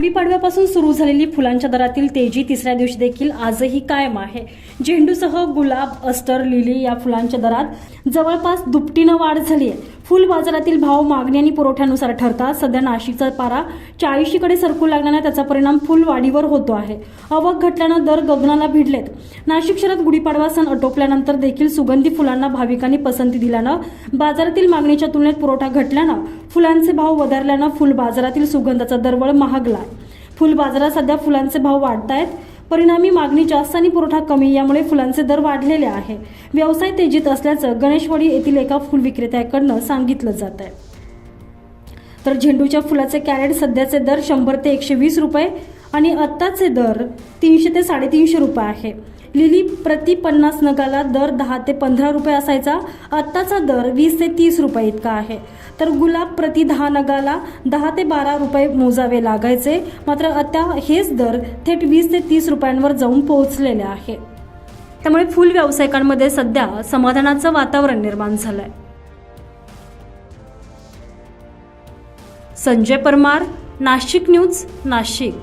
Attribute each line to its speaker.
Speaker 1: गुढीपाडव्यापासून सुरू झालेली फुलांच्या दरातील तेजी तिसऱ्या दिवशी देखील आजही कायम आहे. झेंडूसह गुलाब अस्टर लिली या फुलांच्या दरात जवळपास दुपटीनं वाढ झाली आहे. फुल बाजारातील भाव मागणी आणि पुरवठ्यानुसार ठरतात सध्या नाशिकचा पारा चाळीशीकडे सरकू लागल्याने त्याचा परिणाम फुलवाढीवर होतो आहे. आवक घटल्यानं दर गगनाला भिडलेत. नाशिक शहरात गुढीपाडवा सण आटोपल्यानंतर देखील सुगंधी फुलांना भाविकांनी पसंती दिल्यानं बाजारातील मागणीच्या तुलनेत पुरवठा घटल्यानं फुलांचे भाव वधारल्यानं फुल बाजारातील सुगंधाचा दरवळ महागला. फुल बाजारात सध्या फुलांचे भाव वाढत आहेत परिणामी मागणी जास्त आणि पुरवठा कमी यामुळे फुलांचे दर वाढलेले आहे. व्यवसाय तेजीत असल्याचं गणेशवाडी येथील एका फुल विक्रेत्याकडनं सांगितलं जात आहे तर झेंडूच्या फुलाचे कॅरेट सध्याचे दर शंभर ते एकशे वीस रुपये आणि आत्ताचे दर तीनशे ते साडेतीनशे रुपये आहे. लिली प्रति पन्नास नगाला दर दहा ते पंधरा रुपये असायचा. आत्ताचा दर वीस ते तीस रुपये इतका आहे. तर गुलाब प्रति दहा नगाला दहा ते बारा रुपये मोजावे लागायचे. मात्र आता हेच दर थेट वीस ते तीस रुपयांवर जाऊन पोहोचलेले आहे. त्यामुळे फुल व्यावसायिकांमध्ये सध्या समाधानाचं वातावरण निर्माण झालंय. संजय परमार नाशिक न्यूज नाशिक.